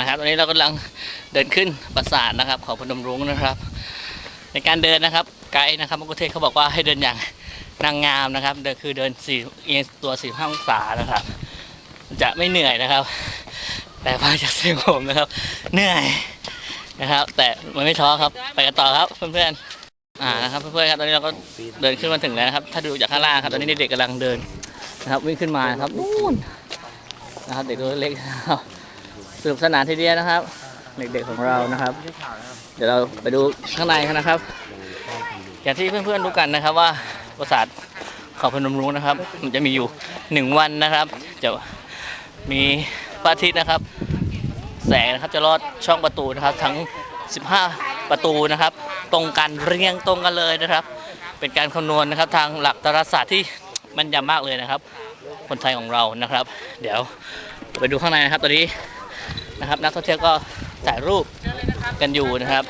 นะครับตอนนี้เรากำลังเดินขึ้นปราสาทนะครับของพนมรุ้งนะครับ ในการเดินนะครับไกด์นะครับมักคุเทศเขาบอกว่าให้เดินอย่างนางงามนะครับเดินคือเดินสี่เอียงตัวสี่ห้าองศานะครับ จะไม่เหนื่อยนะครับ แต่ฟังจากเสียงผมนะครับ เหนื่อยนะครับ แต่มันไม่ท้อครับไปกันต่อครับเพื่อนๆอ่านะครับเพื่อนๆครับตอนนี้เราก็เดินขึ้นมาถึงแล้วนะครับ ถ้าดูจากข้างล่างครับตอนนี้เด็กๆกำลังเดินนะครับวิ่งขึ้นมานะครับนู่นนะครับเด็กตัวเล็กนะครับ สนุกสนานทีเดียวนะครับ เด็กๆของเรานะครับ เดี๋ยวเราไปดูข้างในกันนะครับ อย่างที่เพื่อนๆรู้กันนะครับว่าปราสาทเขาพนมรุ้งนะครับ มันจะมีอยู่หนึ่งวันนะครับ จะมีพระอาทิตย์นะครับ แสงนะครับจะลอดช่องประตูนะครับ ทั้ง 15 ประตูนะครับ ตรงกันเรียงตรงกันเลยนะครับ เป็นการคำนวณนะครับ ทางหลักดาราศาสตร์ที่แมันยำมากเลยนะครับ คนไทยของเรานะครับ เดี๋ยวไปดูข้างในนะครับตอนนี้ นะครับ นักท่องเที่ยวก็ถ่ายรูปกันอยู่นะครับ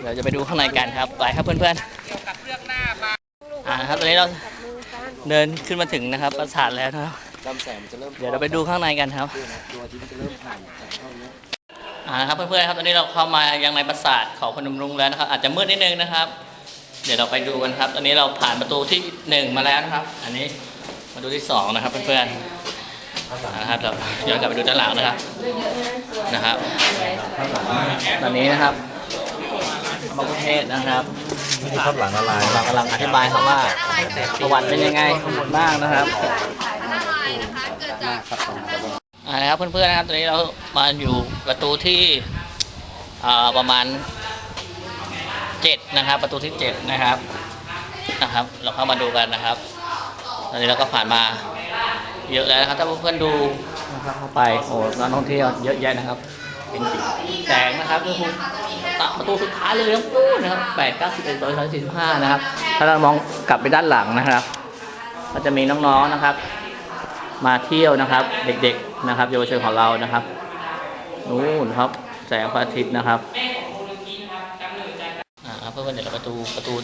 เดี๋ยวจะไปดูข้างในกันครับ ไปครับเพื่อนๆอ่านะครับตอนนี้เราเดินขึ้นมาถึงนะครับปราสาทแล้วนะครับลำแสงมันจะเริ่มเดี๋ยวเราไปดูข้างในกันครับดวงอาทิตย์มันจะเริ่มผ่านจากช่องนี้อ่านะครับเพื่อนๆครับตอนนี้เราเข้ามายังในปราสาทเขาพนมรุ้งแล้วนะครับ อาจจะมืดนิดนึงนะครับ เดี๋ยวเราไปดูกันครับ ตอนนี้เราผ่านประตูที่หนึ่งมาแล้วนะครับ อันนี้มาดูที่สองนะครับเพื่อนๆ นะครับเราย้อนกลับไปดูด้านหลังนะครับนะครับตอนนี้นะครับมะกุเทศนะครับนี่ครับหลังละลายเรากำลังอธิบายครับว่าประวัติเป็นยังไงบ้างนะครับครับตรงนี้อ่านะครับเพื่อนๆนะครับตอนนี้เรามาอยู่ประตูที่อ่าประมาณเจ็ดนะครับ ประตูที่เจ็ดนะครับนะครับ เราเข้ามาดูกันนะครับ ตอนนี้เราก็ผ่านมา เยอะแล้วนะครับ ถ้าเพื่อนๆดูนะครับเข้าไปโอ้นักท่องเที่ยวเยอะแยะนะครับเป็นสีแสงนะครับก็คือตัประตูสุดท้ายเลยนะปู้นะครับแปดเก้าสิบเอ็ดร้อยสามสิบห้านะครับ ถ้าเรามองกลับไปด้านหลังนะครับ ก็จะมีน้องๆนะครับ มาเที่ยวนะครับ เด็กๆนะครับเยาวชนของเรานะครับนู่นครับแสงพระอาทิตย์นะครับอ่าเพื่อนๆเดี๋ยวเราประตูประตู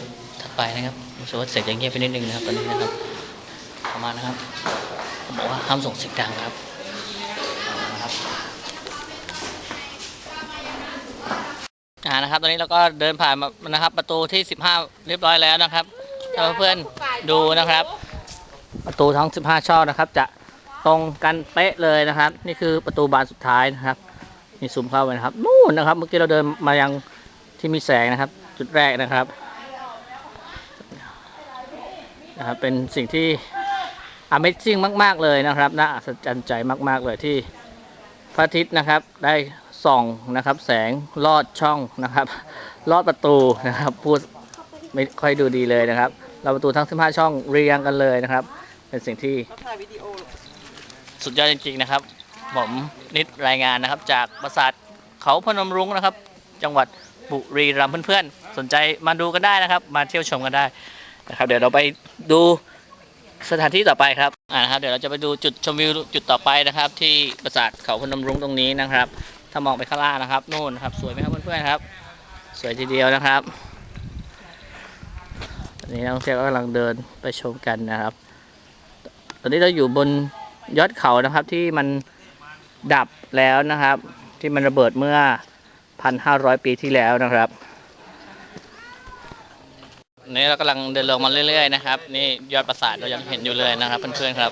ถัดไปนะครับรู้สึกว่าเสียงจะเงียบไปนิดนึงนะครับตอนนี้นะครับประมาณนะครับ เขาบอกว่าห้ามส่งเสียงดังครับนะครับอ่านะครับ ตอนนี้เราก็เดินผ่านมานะครับ ประตูที่ 15 เรียบร้อยแล้วนะครับถ้าเพื่อนๆดูนะครับ ประตูทั้ง 15 ช่องนะครับ จะตรงกันเป๊ะเลยนะครับ นี่คือประตูบานสุดท้ายนะครับนี่ซูมเข้าไปนะครับนู่นนะครับ เมื่อกี้เราเดินมายังที่มีแสงนะครับ จุดแรกนะครับนะครับเป็นสิ่งที่ Amazing มาก ๆ เลยนะครับน่าอัศจรรย์ใจมาก ๆ เลยที่พระอาทิตย์นะครับได้ส่องนะครับ แสงลอดช่องนะครับ ลอดประตูนะครับพูดไม่ค่อยดูดีเลยนะครับเราประตูทั้ง 15 ช่องเรียงกันเลยนะครับ เป็นสิ่งที่สุดยอดจริง ๆ นะครับ ผมนิดรายงานนะครับจากปราสาทเขาพนมรุ้งนะครับ จังหวัดบุรีรัมย์เพื่อนๆ สนใจมาดูกันได้นะครับ มาเที่ยวชมกันได้นะครับ เดี๋ยวเราไปดู สถานที่ต่อไปครับอ่านะครับเดี๋ยวเราจะไปดูจุดชมวิวจุดต่อไปนะครับ ที่ปราสาทเขาพนมรุ้งตรงนี้นะครับ ถ้ามองไปข้างล่างนะครับนู่นครับ สวยไหมครับเพื่อนๆครับ สวยทีเดียวนะครับตอนนี้นักท่องเที่ยวก็กำลังเดินไปชมกันนะครับ ตอนนี้เราอยู่บนยอดเขานะครับที่มันดับแล้วนะครับ ที่มันระเบิดเมื่อ 1,500 ปีที่แล้วนะครับ นี่เรากำลังเดินลงมาเรื่อยๆนะครับ นี่ยอดปราสาทเรายังเห็นอยู่เลยนะครับเพื่อนๆครับ